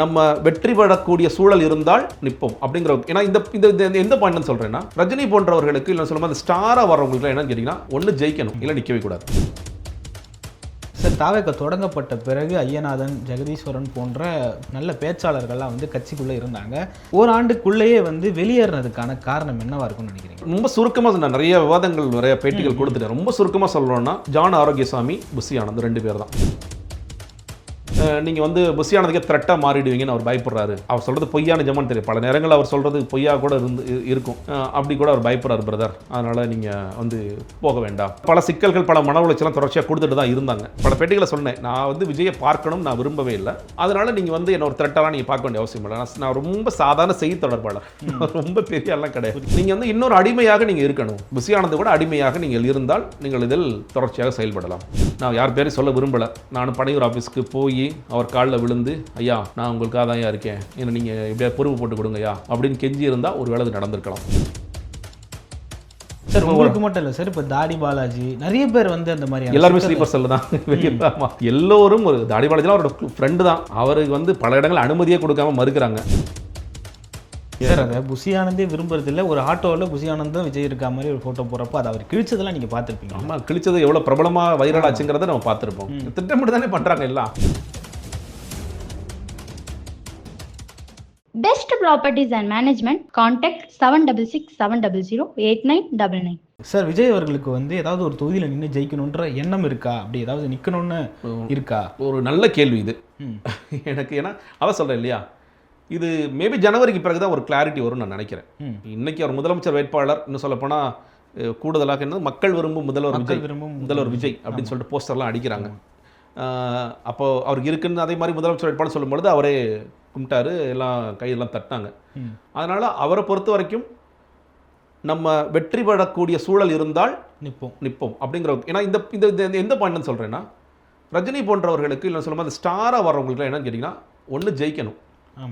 நம்ம வெற்றி பெறக்கூடிய சூழல் இருந்தால் நிற்போம் அப்படிங்கிற ஏன்னா இந்த இந்த எந்த பாயிண்ட் சொல்றேன்னா ரஜினி போன்றவர்களுக்கு இல்லை சொல்லும்போது ஸ்டாராக வர்றவங்களுக்கு என்னன்னு கேட்டிங்கன்னா ஒன்று ஜெயிக்கணும் இல்லை நிற்கவே கூடாது. சார் தாவேக்க தொடங்கப்பட்ட பிறகு ஐயநாதன் ஜெகதீஸ்வரன் போன்ற நல்ல பேச்சாளர்கள்லாம் வந்து கட்சிக்குள்ளே இருந்தாங்க. ஓராண்டுக்குள்ளேயே வந்து வெளியேறினதுக்கான காரணம் என்னவா இருக்கும்னு நினைக்கிறீங்க? ரொம்ப சுருக்கமாக நான் நிறைய விவாதங்கள் நிறைய பேட்டிகள் கொடுத்துட்டேன். ரொம்ப சுருக்கமாக சொல்லணும்னா ஜான் ஆரோக்கியசாமி புஷி ஆனந்த் ரெண்டு பேர் தான். நீங்கள் வந்து புஷி ஆனந்துக்கே த்ரெட்டாக மாறிடுவீங்கன்னு அவர் பயப்படுறாரு. அவர் சொல்கிறது பொய்யான ஜமான் தெரியும். பல நேரங்கள் அவர் சொல்கிறது பொய்யா கூட இருந்து இருக்கும். அப்படி கூட அவர் பயப்படுறாரு பிரதர் அதனால் நீங்கள் வந்து போக வேண்டாம். பல சிக்கல்கள் பல மன உளைச்சலாம் தொடர்ச்சியாக கொடுத்துட்டு தான் இருந்தாங்க. பல பேட்டிகளை சொன்னேன். நான் வந்து விஜயை பார்க்கணும் நான் விரும்பவே இல்லை. அதனால் நீங்கள் வந்து என்ன ஒரு த்ரெட்டாலாம் நீங்கள் பார்க்க வேண்டிய அவசியம் இல்லை. நான் ரொம்ப சாதாரண செய்தி தொடர்பாளர். ரொம்ப பெரிய கிடையாது. நீங்கள் வந்து இன்னொரு அடிமையாக நீங்கள் இருக்கணும். புசியானது கூட அடிமையாக நீங்கள் இருந்தால் நீங்கள் இதில் தொடர்ச்சியாக செயல்படலாம். நான் யார் பேரையும் சொல்ல விரும்பலை. நான் பனையூர் ஆஃபீஸ்க்கு போய் அவர் காலில் விழுந்து ஐயா நான் உங்களுக்காக தான் இருக்கேன். என்ன நீங்கள் எப்படியா பொறுப்பு போட்டு கொடுங்க ஐயா அப்படின்னு கெஞ்சி இருந்தால் ஒரு இது நடந்திருக்கலாம். சார் உங்களுக்கு மட்டும் இல்லை சார் இப்போ தாடி பாலாஜி நிறைய பேர் வந்து அந்த மாதிரி எல்லாருமே ஸ்லீப்பர் செல்லு தான். எல்லோரும் ஒரு தாடிபாலஜிலாம் அவரோட ஃப்ரெண்டு தான். அவருக்கு வந்து பல இடங்கள் அனுமதியே கொடுக்காம மறுக்கிறாங்க. சார் அதை புசியானந்தே விரும்புறதில்ல. ஒரு ஆட்டோவில் புசியானந்தும் விஜய் இருக்கா மாதிரி ஒரு ஃபோட்டோ போகிறப்போ அதை அவர் கிழிச்சதெல்லாம் நீங்கள் பார்த்துருப்பீங்க ஆமா கிழிச்சது எவ்வளவு பிரபலமா வைரல் ஆச்சுங்கிறத நம்ம பார்த்திருப்போம். திட்டமிட்டு தானே பண்றாங்க எல்லாம். Best Properties and Management, contact 7667008999. Sir Vijay அவர்களுக்கு வந்து ஏதாவது ஒரு தொகுதியில் நின்று ஜெயிக்கணுன்ற எண்ணம் இருக்கா? அப்படி ஏதாவது நிற்கணும்னு இருக்கா? ஒரு நல்ல கேள்வி இது. எனக்கு ஏன்னா அவ சொல்றேன் இல்லையா? இது மேபி ஜனவரிக்கு பிறகு தான் ஒரு கிளாரிட்டி வரும்னு நான் நினைக்கிறேன். இன்னைக்கு அவர் முதலமைச்சர் வேட்பாளர் இன்னும் சொல்லப்போனா அஹ், கூடுதலாக என்ன மக்கள் விரும்பும் முதல்வர் விஜய். விரும்பும் முதல்வர் விஜய் அப்படின்னு சொல்லிட்டு போஸ்டர்லாம் அடிக்கிறாங்க. ஆஹ், அப்போ அவருக்கு இருக்குன்னு அதே மாதிரி முதலமைச்சர் வேட்பாளர் சொல்லும்பொழுது அவரே கும்பிட்டாரு எல்லாம் கையெல்லாம் தட்டினாங்க. அதனால அவரை பொறுத்த வரைக்கும் நம்ம வெற்றி பெறக்கூடிய சூழல் இருந்தால் நிற்போம் நிற்போம் அப்படிங்கிற ஏன்னா இந்த இந்த எந்த பாயிண்ட் சொல்கிறேன்னா ரஜினி போன்றவர்களுக்கு இல்லை சொல்லும்போது அந்த ஸ்டாராக வர்றவங்களுக்கு என்னன்னு கேட்டிங்கன்னா ஒன்று ஜெயிக்கணும்.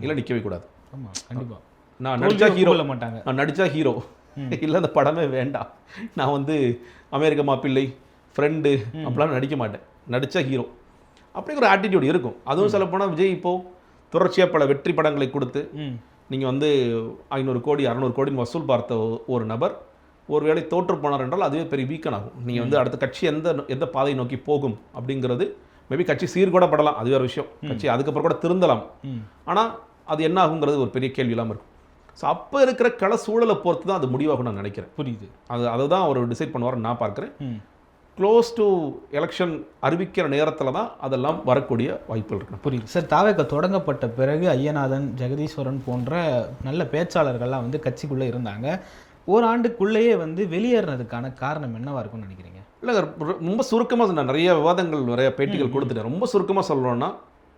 இல்லை நிற்கவே கூடாது. கண்டிப்பாக நான் நடிச்சா ஹீரோ கொள்ள மாட்டாங்க. நான் நடித்தா ஹீரோ இல்லை அந்த படமே வேண்டாம். நான் வந்து அமெரிக்க மாப்பிள்ளை ஃப்ரெண்டு அப்படிலாம் நடிக்க மாட்டேன். நடித்தா ஹீரோ. அப்படிங்கிற ஒரு ஆட்டிடியூட் இருக்கும். அதுவும் சொல்லப்போனால் விஜய் இப்போது தொடர்ச்சியாக பல வெற்றி படங்களை கொடுத்து நீங்கள் வந்து ஐநூறு கோடி அறநூறு கோடி வசூல் பார்த்த ஒரு நபர் ஒருவேளை தோற்று போனார் என்றால் அதுவே பெரிய வீக்கன் ஆகும். நீங்கள் வந்து அடுத்த கட்சி எந்த எந்த பாதை நோக்கி போகும் அப்படிங்கிறது மேபி கட்சி சீர்கூட படலாம் அது வேறு விஷயம். கட்சி அதுக்கப்புறம் கூட திருந்தலாம். ஆனால் அது என்ன ஆகுங்கிறது ஒரு பெரிய கேள்வி இல்லாமல் இருக்கும். ஸோ அப்போ இருக்கிற கள சூழலை பொறுத்து தான் அது முடிவாகும் நான் நினைக்கிறேன். புரியுது. அது அதை தான் அவர் டிசைட் பண்ணுவார்னு நான் பார்க்குறேன். க்ளோஸ் டு எலெக்ஷன் அறிவிக்கிற நேரத்தில் தான் அதெல்லாம் வரக்கூடிய வாய்ப்புகள் இருக்கு. புரியுது. சார் தாவேக்க தொடங்கப்பட்ட பிறகு ஐயநாதன் ஜெகதீஸ்வரன் போன்ற நல்ல பேச்சாளர்கள்லாம் வந்து கட்சிக்குள்ளே இருந்தாங்க. ஓராண்டுக்குள்ளேயே வந்து வெளியேறினதுக்கான காரணம் என்னவா இருக்கும்னு நினைக்கிறீங்க? இல்லை ரொம்ப சுருக்கமாக நான் நிறைய விவாதங்கள் நிறைய பேட்டிகள் கொடுத்துட்டேன். ரொம்ப சுருக்கமாக சொல்லணும்னா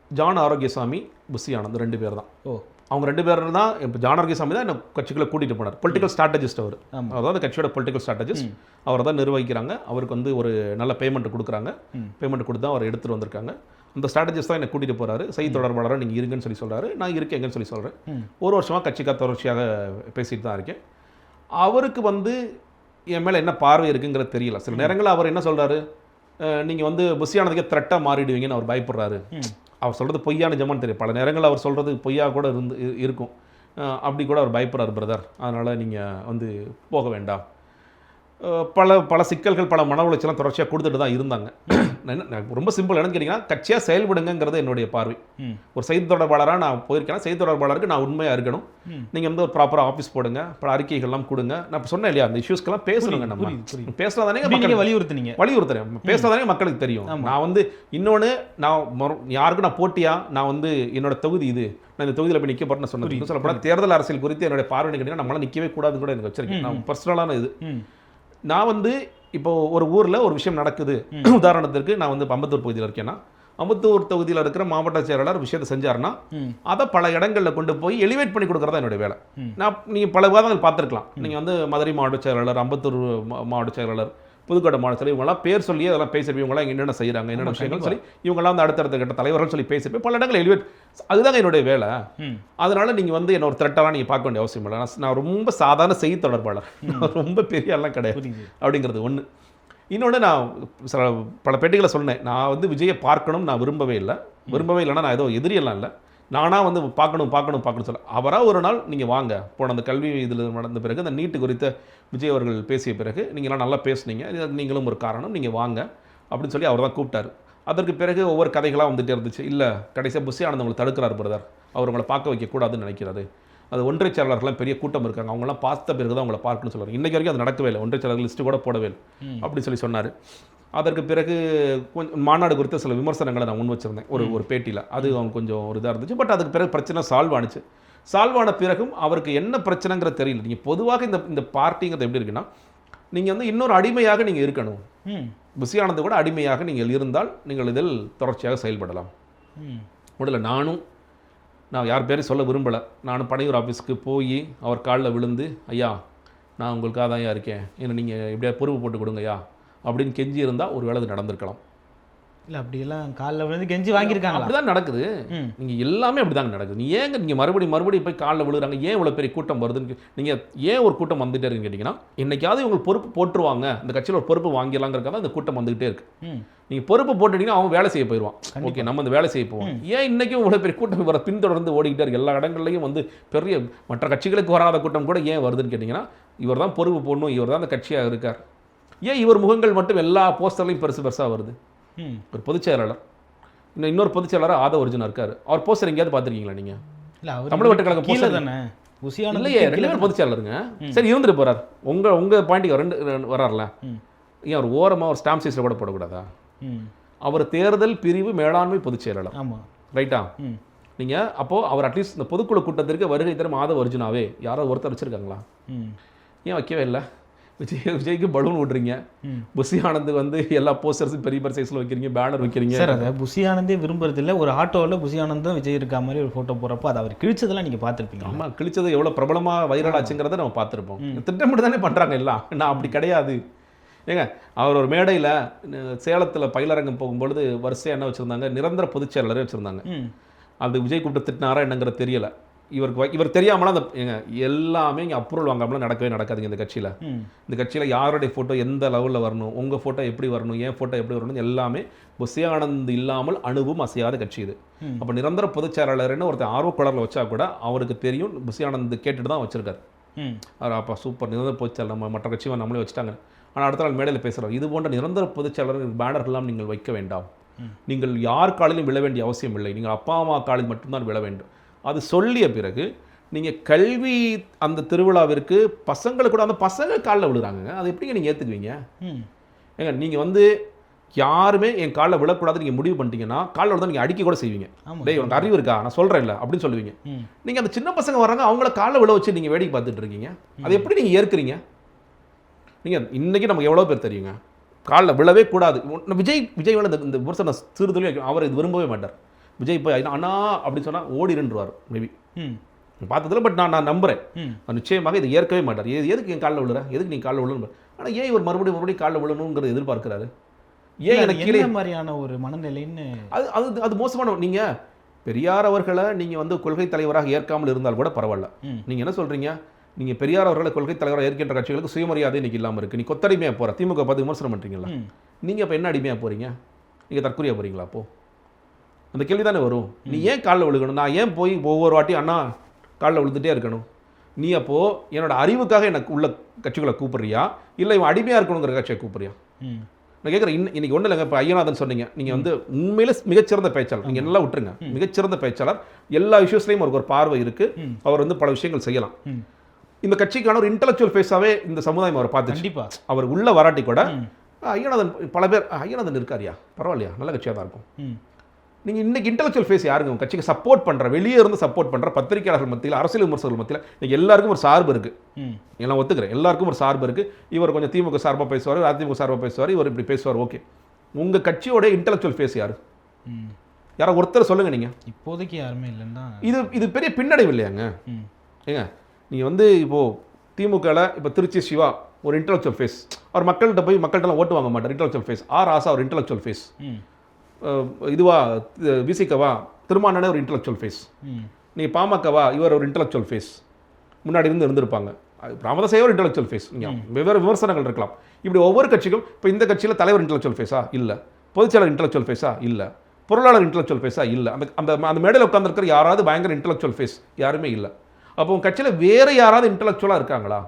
ஜான் ஆரோக்கியசாமி புஷி ஆனந்த் ரெண்டு பேர் தான். ஓ. அவங்க ரெண்டு பேர் தான் இப்போ ஜான் ஆரோக்கியசாமி தான் என்ன கட்சிக்குள்ளே கூட்டிகிட்டு போனார். பொலிட்டிக்கல் ஸ்ட்ராட்டஜிஸ்ட் அவர். அதாவது கட்சியோட பொலிட்டிக்கல் ஸ்ட்ராட்டஜிஸ்ட் அவர் தான் நிர்வகிக்கிறாங்க. அவருக்கு வந்து ஒரு நல்ல பேமெண்ட் கொடுக்குறாங்க. பேமெண்ட் கொடுத்து தான் அவர் எடுத்துகிட்டு வந்திருக்காங்க. அந்த ஸ்ட்ராட்டஜிஸ்ட் தான் என்னை கூட்டிகிட்டு போகிறாரு செய்தி தொடர்பாளராக நீங்கள் இருங்கன்னு சொல்லி சொல்கிறாரு நான் இருக்கேங்கன்னு சொல்லி சொல்கிறேன். ஒரு வருஷமாக கட்சிக்காக தொடர்ச்சியாக பேசிட்டு தான் இருக்கேன். அவருக்கு வந்து என் மேலே என்ன பார்வை இருக்குங்கிறது தெரியல. சில நேரங்களில் அவர் என்ன சொல்கிறாரு நீங்கள் வந்து புஷியானதுக்கே த்ரெட்டாக மாறிடுவீங்கன்னு அவர் பயப்படுறாரு. அவர் சொல்கிறது பொய்யான ஜமான் தெரியும். பல நேரங்களில் அவர் சொல்கிறது பொய்யா கூட இருந்து இருக்கும். அப்படி கூட அவர் பயப்படுறார் பிரதர் அதனால் நீங்கள் வந்து போக வேண்டாம். பல பல சிக்கல்கள் பல மன உளைச்சலாம் தொடர்ச்சியாக கொடுத்துட்டு தான் இருந்தாங்க. ரொம்ப சிம்பிள் என்னன்னு கேட்டிங்கன்னா கட்சியாக செயல்படுங்கிறது என்னுடைய பார்வை. ஒரு செய்தி தொடர்பாளராக நான் போயிருக்கேன் செய்தி தொடர்பாளருக்கு நான் உண்மையாக இருக்கணும். நீங்கள் வந்து ஒரு ப்ராப்பராக ஆஃபீஸ் போடுங்க பல அறிக்கைகள்லாம் கொடுங்க. நான் சொன்னேன் இல்லையா அந்த இஷ்யூஸ்க்கெல்லாம் பேசணுங்க நம்ம. பேசினாதானே மக்கள் வலியுறுத்துனீங்க. வலியுறுத்துறேன். பேசினாதானே மக்களுக்கு தெரியும். நான் வந்து இன்னொன்று நான் யாருக்கும் நான் போட்டியா நான் வந்து என்னோட தொகுதி இது. நான் இந்த தொகுதியில் போய் நிற்க போறேன்னு சொன்னது சொல்ல போனால் தேர்தல் அரசியல் குறித்து என்னுடைய பார்வை கேட்டீங்கன்னா நம்மளால நிற்கவே கூடாதுன்னு கூட எனக்கு வச்சிருக்கேன். நான் பர்சனலான இது. நான் வந்து இப்போ ஒரு ஊரில் ஒரு விஷயம் நடக்குது. உதாரணத்திற்கு நான் வந்து அம்பத்தூர் பகுதியில் இருக்கேன்னா அம்பத்தூர் தொகுதியில் இருக்கிற மாவட்ட செயலாளர் விஷயத்தை செஞ்சாருன்னா அதை பல இடங்களில் கொண்டு போய் எலிவேட் பண்ணி கொடுக்குறதா என்னுடைய வேலை. நான் நீங்கள் பல விவாதங்கள் பார்த்துருக்கலாம். நீங்கள் வந்து மதுரை மாவட்ட செயலாளர் அம்பத்தூர் மா- மாவட்ட செயலாளர் புதுக்கோட்டை செயலர் இவங்கெல்லாம் பேர் சொல்லி அதெல்லாம் பேசிருப்போம் இவங்கெல்லாம் என்னென்ன செய்கிறாங்க என்னென்ன விஷயங்கள் சொல்லி இவங்கெல்லாம் வந்து அடுத்தடுத்த கட்ட தலைவர்கள் சொல்லி பேசிருப்பேன் பல இடங்கள் எலிவேட் அதுதாங்க என்னுடைய வேலை. அதனால நீங்கள் வந்து என்ன ஒரு த்ரெட்டெல்லாம் நீங்கள் பார்க்க வேண்டிய அவசியம் இல்லை. நான் நான் ரொம்ப சாதாரண செய்தி தொடர்பாளர். நான் ரொம்ப பெரிய ஆள்லாம் கிடையாது. அப்படிங்கிறது ஒன்று இன்னொன்று நான் சில பல பேட்டிகளை சொன்னேன். நான் வந்து விஜயை பார்க்கணும் நான் விரும்பவே இல்லை. விரும்பவே இல்லைன்னா நான் ஏதோ எதிரியெல்லாம் இல்லை. நானாக வந்து பார்க்கணும் பார்க்கணும் பார்க்கணும் சொல்ல அவராக ஒரு நாள் நீங்கள் வாங்க. போன அந்த கல்வி இதில் நடந்த பிறகு அந்த நீட்டு குறித்த விஜய் அவர்கள் பேசிய பிறகு நீங்களாம் நல்லா பேசுனீங்க. இது நீங்களும் ஒரு காரணம். நீங்கள் வாங்க அப்படின்னு சொல்லி அவர் தான் கூப்பிட்டாரு. அதற்கு பிறகு ஒவ்வொரு கதைகளாக வந்துட்டே இருந்துச்சு. இல்லை கடைசியாக புஷி ஆனந்த் உங்களை தடுக்கிறார் பிரதர் அவர் உங்களை பார்க்க வைக்கக்கூடாதுன்னு நினைக்கிறாரு. அது ஒன்றை செயலாளர்கள்லாம் பெரிய கூட்டம் இருக்காங்க. அவங்களாம் பார்த்த பிறகு தான் உங்களை பார்க்கணும்னு சொல்லுவாங்க இன்னைக்கு வரைக்கும் அது நடக்கவே இல்லை. ஒன்றை செயலாளர்கள் லிஸ்ட்டு கூட போடவே இல்லை. அப்படி சொல்லி சொன்னார். அதற்கு பிறகு கொஞ்சம் மாநாடு குறித்த சில விமர்சனங்களை நான் முன் வச்சிருந்தேன். ஒரு ஒரு பேட்டியில். அது அவங்க கொஞ்சம் ஒரு இதாக இருந்துச்சு. பட் அதுக்கு பிறகு பிரச்சனை சால்வ் ஆனுச்சு. சால்வ் ஆன பிறகும் அவருக்கு என்ன பிரச்சனைங்கிறது தெரியல. நீங்கள் பொதுவாக இந்த இந்த பார்ட்டிங்கிறது எப்படி இருக்குன்னா நீங்கள் வந்து இன்னொரு அடிமையாக நீங்கள் இருக்கணும். ஆனந்த் கூட அடிமையாக நீங்கள் இருந்தால் நீங்கள் இதில் தொடர்ச்சியாக செயல்படலாம். ம். முதல்ல நானும் நான் யார் பேரையும் சொல்ல விரும்பலை. நானும் பனையூர் ஆஃபீஸ்க்கு போய் அவர் காலில் விழுந்து ஐயா நான் உங்களுக்காக தான் இருக்கேன். என்ன நீங்கள் எப்படியா பொறுப்பு போட்டு கொடுங்க ஐயா அப்படின்னு கெஞ்சி இருந்தால் ஒரு வேளை அது நடந்திருக்கலாம். இல்லை அப்படியெல்லாம் காலில் விழுந்து கெஞ்சி வாங்கியிருக்காங்களா? அப்படிதான் நடக்குது. நீங்கள் எல்லாமே அப்படிதாங்க நடக்குது. நீ ஏங்க நீங்கள் மறுபடியும் மறுபடியும் போய் காலில் விழுறாங்க ஏன் இவ்வளோ பெரிய கூட்டம் வருதுன்னு நீங்கள் ஏன் ஒரு கூட்டம் வந்துட்டே இருக்குன்னு கேட்டிங்கன்னா என்னைக்காவது இவங்க பொறுப்பு போட்டுருவாங்க. இந்த கட்சியில் ஒரு பொறுப்பு வாங்கிடலாங்கிறக்காக இந்த கூட்டம் வந்துகிட்டே இருக்கு. ம். நீங்கள் பொறுப்பு போட்டுட்டீங்கன்னா அவன் வேலை செய்ய போயிடுவான் ஓகே நம்ம இந்த வேலை செய்ய போவோம். ஏன் இன்றைக்கும் இவ்வளோ பெரிய கூட்டம் வர பின்தொடர்ந்து ஓடிக்கிட்டே இருக்கு? எல்லா இடங்கள்லையும் வந்து பெரிய மற்ற கட்சிகளுக்கு வராத கூட்டம் கூட ஏன் வருதுன்னு கேட்டிங்கன்னா இவர் தான் பொறுப்பு போடணும் இவர் தான் அந்த கட்சியாக இருக்கார். ஏன் இவர் முகங்கள் மட்டும் எல்லா போஸ்டர்லையும் பெருசு பெருசாக வருது? ம். ஒரு பொதுச் செயலாளர். இன்னும் இன்னொரு பொதுச் செயலாளர் ஆத ஒரிஜினா இருக்கார். அவர் போஸ்டர் எங்கேயாவது பார்த்துருக்கீங்களா நீங்கள் தமிழ் வெட்டுக் கழகம் கீழே poster- தானே. புசியான இல்லையே ரெண்டு பேரும் பொதுச் செயலாளருங்க. சரி இருந்துட்டு போறார். உங்கள் உங்கள் பாயிண்ட்டுக்கு ரெண்டு வரார்ல. ஏன் அவர் ஓரமாக ஒரு ஸ்டாம்ப் சைஸில் கூட போடக்கூடாதா? ம். அவர் தேர்தல் பிரிவு மேலாண்மை பொதுச் செயலாளர். ஆமாம் ரைட்டா? ம். நீங்கள் அப்போது அவர் அட்லீஸ்ட் இந்த பொதுக்குழு கூட்டத்திற்கு வருகை தரும் ஆத ஒரிஜினாவே யாரோ ஒருத்தர் வச்சுருக்காங்களா? ம். ஏன் வைக்கவே இல்லை? விஜய் விஜய்க்கு பலூன் விட்றீங்க. புஷி ஆனந்த் வந்து எல்லா போஸ்டர்ஸும் பெரிய பெரிய சைஸில் வைக்கிறீங்க பேனர் வைக்கிறீங்க. சார் அதை புசி ஆனந்தே விரும்புறது இல்ல ஒரு ஆட்டோவில் புசி ஆனந்தும் விஜய் இருக்கா மாதிரி ஒரு ஃபோட்டோ போகிறப்போ அதை அவர் கிழிச்சதெல்லாம் நீங்கள் பார்த்துருப்பீங்க. ஆமாம் கிழிச்சது எவ்வளோ பிரபலமாக வைரல் ஆச்சுங்கிறத நம்ம பார்த்துருப்போம். திட்டமிட்டு தானே பண்ணுறாங்க எல்லாம். நான் அப்படி கிடையாது. ஏங்க அவர் ஒரு மேடையில் சேலத்தில் பயிலரங்கம் போகும்பொழுது வரிசையாக என்ன வச்சுருந்தாங்க? நிரந்தர பொதுச் செயலாளரே வச்சுருந்தாங்க. அது விஜய் கூப்பிட்டு திட்டினாரா என்னங்கிறது தெரியல. இவருக்கு இவர் தெரியாமலாம் அந்த எல்லாமே இங்கே அப்ரூவல் வாங்காமலாம் நடக்கவே நடக்காதுங்க இந்த கட்சியில். இந்த கட்சியில் யாருடைய ஃபோட்டோ எந்த லெவலில் வரணும் உங்கள் ஃபோட்டோ எப்படி வரணும் என் ஃபோட்டோ எப்படி வரணும் எல்லாமே புஷி ஆனந்த் இல்லாமல் அணுவும் அசையாத கட்சி இது. அப்போ நிரந்தர பொதுச் செயலாளர்னு ஒருத்தர் ஆர்வக்குளரில் வச்சா கூட அவருக்கு தெரியும் புஷி ஆனந்த் கேட்டுட்டு தான் வச்சிருக்காரு. அவர் அப்பா சூப்பர் நிரந்தர பொதுச் செயலாளர் நம்ம மற்ற கட்சியை நம்மளே வச்சுட்டாங்க. ஆனால் அடுத்த நாள் மேடையில் பேசுகிறார் இது போன்ற நிரந்தர பொதுச் செயலாளர் பேனர்கள்லாம் நீங்கள் வைக்க வேண்டாம். நீங்கள் யார் காலிலும் விழ வேண்டிய அவசியம் இல்லை. நீங்கள் அப்பா அம்மா காலில் மட்டும்தான் விழ வேண்டும். அது சொல்லிய பிறகு நீங்கள் கல்வி அந்த திருவிழாவிற்கு பசங்களுக்கு கூட அந்த பசங்க காலில் விழுறாங்க அது எப்படிங்க நீங்கள் ஏற்றுக்குவீங்க ஏங்க நீங்கள் வந்து யாருமே என் காலில் விழக்கூடாதுன்னு நீங்கள் முடிவு பண்ணிட்டீங்கன்னா காலில் விழுந்தா நீங்கள் அடிக்க கூட செய்வீங்க. டேய் உனக்கு அறிவு இருக்கா? நான் சொல்கிறேன் இல்லை அப்படின்னு சொல்லுவீங்க. நீங்கள் அந்த சின்ன பசங்க வர்றாங்க அவங்கள காலில் விழ வச்சு நீங்கள் வேடிக்கை பார்த்துட்டு இருக்கீங்க. அதை எப்படி நீங்கள் ஏற்கிறீங்க? நீங்கள் இன்னைக்கு நமக்கு எவ்வளோ பேர் தெரியுங்க? காலில் விழவே கூடாது. விஜய் விஜய் இந்த விமர்சனம் சிறுதுளி அவர் இது விரும்பவே மாட்டார். விஜய் போய் அண்ணா அப்படின்னு சொன்னால் ஓடிருன்றுவார் மேபி பார்த்ததில்ல பட் நான் நான் அவர் நிச்சயமாக இதை ஏற்கவே மாட்டார். எது எதுக்கு என் காலில் விழுற? எதுக்கு நீ காலில் விழணும் ஆனால் ஏன் இவர் மறுபடியும் மறுபடியும் காலில் விழணுங்கிறத எதிர்பார்க்கிறாரு? ஏன் எனக்கு கீழே மாதிரியான ஒரு மனநிலைன்னு? அது அது அது மோசமான நீங்கள் பெரியார் அவர்களை நீங்கள் வந்து கொள்கை தலைவராக ஏற்காமல் இருந்தால் கூட பரவாயில்ல. நீங்கள் என்ன சொல்கிறீங்க நீங்கள் பெரியார் அவர்களை கொள்கை தலைவராக ஏற்கின்ற கட்சிகளுக்கு சுயமரியாதை இன்னைக்கு இல்லாமல் இருக்குது நீ கொத்தடிமையாக போகிற திமுக பார்த்து விமர்சனம் பண்ணுறீங்களா நீங்கள் இப்போ என்ன அடிமையாக போகிறீங்க நீங்கள் தற்கொலையாக போகிறீங்களா அப்போ? அந்த கேள்வி தானே வரும். நீ ஏன் காலில் விழுகணும்? நான் ஏன் போய் ஒவ்வொரு வாட்டி அண்ணா காலில் விழுந்துட்டே இருக்கணும். நீ அப்போது என்னோட அறிவுக்காக எனக்கு உள்ள கட்சிகளை கூப்பிடுறியா? இல்லை இவன் அடிமையாக இருக்கணுங்கிற கட்சியை கூப்பிடுறியா? நான் கேட்குறேன் இன்ன இன்னைக்கு ஒன்றும் இல்லைங்க இப்போ ஐயநாதன் சொன்னீங்க. நீங்கள் வந்து உண்மையில மிகச்சிறந்த பேச்சாளர். நீங்கள் நல்லா விட்டுருங்க. மிகச்சிறந்த பேச்சாளர். எல்லா இஷ்யூஸ்லையும் அவருக்கு ஒரு பார்வை இருக்குது. அவர் வந்து பல விஷயங்கள் செய்யலாம். இந்த கட்சிக்கான ஒரு இன்டலெக்சுவல் ஃபேஸாகவே இந்த சமுதாயம் அவர் பார்த்துச்சு. கண்டிப்பா. அவர் உள்ள வராட்டி கூட ஐயநாதன் பல பேர் ஐயநாதன் இருக்காரியா பரவாயில்லையா? நல்ல கட்சியாக தான் இருக்கும். நீங்கள் இன்னைக்கு இன்டெலெக்சுவல் ஃபேஸ் யாருங்க? உங்க கட்சிக்கு சப்போர்ட் பண்ணுற வெளியே இருந்து சப்போர்ட் பண்ணுற பத்திரிகையாளர்கள் மத்தியில் அரசியல் விமர்சகர்கள் மத்தியில் இன்னைக்கு எல்லாருக்கும் ஒரு சார்பு இருக்குது எல்லாம் ஒத்துக்கிறேன். எல்லாருக்கும் ஒரு சார்பு இருக்குது இவர் கொஞ்சம் திமுக சார்பாக பேசுவார் அதிமுக சார்பாக பேசுவார் இவர் இப்படி பேசுவார் ஓகே. உங்கள் கட்சியோட இன்டெலெக்சுவல் ஃபேஸ் யார்? யாரோ ஒருத்தர் சொல்லுங்கள் நீங்கள் இப்போதைக்கு யாருமே இல்லைன்னு இது இது பெரிய பின்னடைவு இல்லையாங்க? ம். ஏங்க நீங்கள் வந்து இப்போது திமுகவில் இப்போ திருச்சி சிவா ஒரு இன்டெலெக்சுவல் ஃபேஸ் அவர் மக்கள்கிட்ட போய் மக்கள்கிட்ட ஓட்டு வாங்க மாட்டார். இன்டெலெக்சுவல் ஃபேஸ் ஆர் ஆசா ஒரு இன்டெலெக்சுவல் ஃபேஸ் இதுவா விசிகவா திருமானனே ஒரு இன்டெலெக்சுவல் ஃபேஸ் நீங்கள் பாமகவா இவர் ஒரு இன்டெலெக்சுவல் ஃபேஸ் முன்னாடி இருந்து இருந்திருப்பாங்க. ராமதாசே ஒரு இன்டெலெக்சுவல் ஃபேஸ் வெவ்வேறு விமர்சனங்கள் இருக்கலாம். இப்படி ஒவ்வொரு கட்சிக்கும் இப்போ இந்த கட்சியில் தலைவர் இன்டெலெக்சுவல் ஃபேஸா இல்லை. பொதுச்செயலர் இன்டெலெக்சுவல் ஃபேஸா இல்லை. பொருளாளர் இன்டெலெக்சுவல் ஃபேஸாக இல்லை. அந்த அந்த அந்த மேடையில் உட்காந்துருக்கிற யாராவது பயங்கர இன்டெலெக்சுவல் ஃபேஸ் யாருமே இல்லை. அப்போ உங்கள் கட்சியில் வேற யாராவது இன்டெலெக்சுவலாக இருக்காங்களா?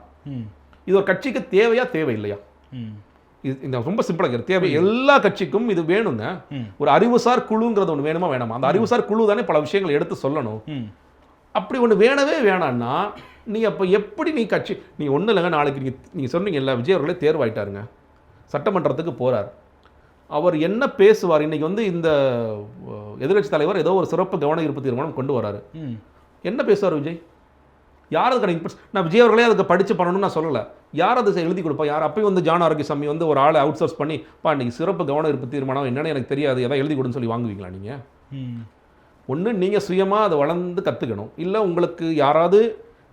இது ஒரு கட்சிக்கு தேவையா தேவையில்லையா? இது இந்த ரொம்ப சிம்பிளாக இருக்குது தேவை எல்லா கட்சிக்கும் இது வேணுங்க. ஒரு அறிவுசார் குழுங்கிறது ஒன்று வேணுமா வேணாமா? அந்த அறிவுசார் குழு தானே பல விஷயங்களை எடுத்து சொல்லணும். அப்படி ஒன்று வேணவே வேணான்னா நீ அப்போ எப்படி நீ கட்சி நீ ஒன்றும் இல்லைங்க நாளைக்கு நீங்கள் நீங்கள் சொன்னீங்கல்ல விஜய் அவர்களே தேர்வாயிட்டாருங்க. சட்டமன்றத்துக்கு போகிறார் அவர் என்ன பேசுவார்? இன்னைக்கு வந்து இந்த எதிர்கட்சி தலைவர் ஏதோ ஒரு சிறப்பு கவன ஈர்ப்பு தீர்மானம் கொண்டு வராரு. என்ன பேசுவார் விஜய்? யார் அதுக்கான இன்புட்ஸ் நான் விஜய் அவர்களே அதுக்கு படித்து பண்ணணும்னு நான் சொல்லலை. யார் அதை எழுதி கொடுப்பா? யார் அப்பயும் வந்து ஜான் ஆரோக்கியசாமி வந்து ஒரு ஆளை அவுட் சோர்ஸ் பண்ணி பா இன்னைக்கு சிறப்பு கவன ஈர்ப்பு தீர்மானம் என்னன்னு எனக்கு தெரியாது. எதாவது எழுதி கொடுன்னு சொல்லி வாங்குவீங்களா நீங்கள் ஒன்று நீங்கள் சுயமாக அதை வளர்ந்து கற்றுக்கணும் இல்லை உங்களுக்கு யாராவது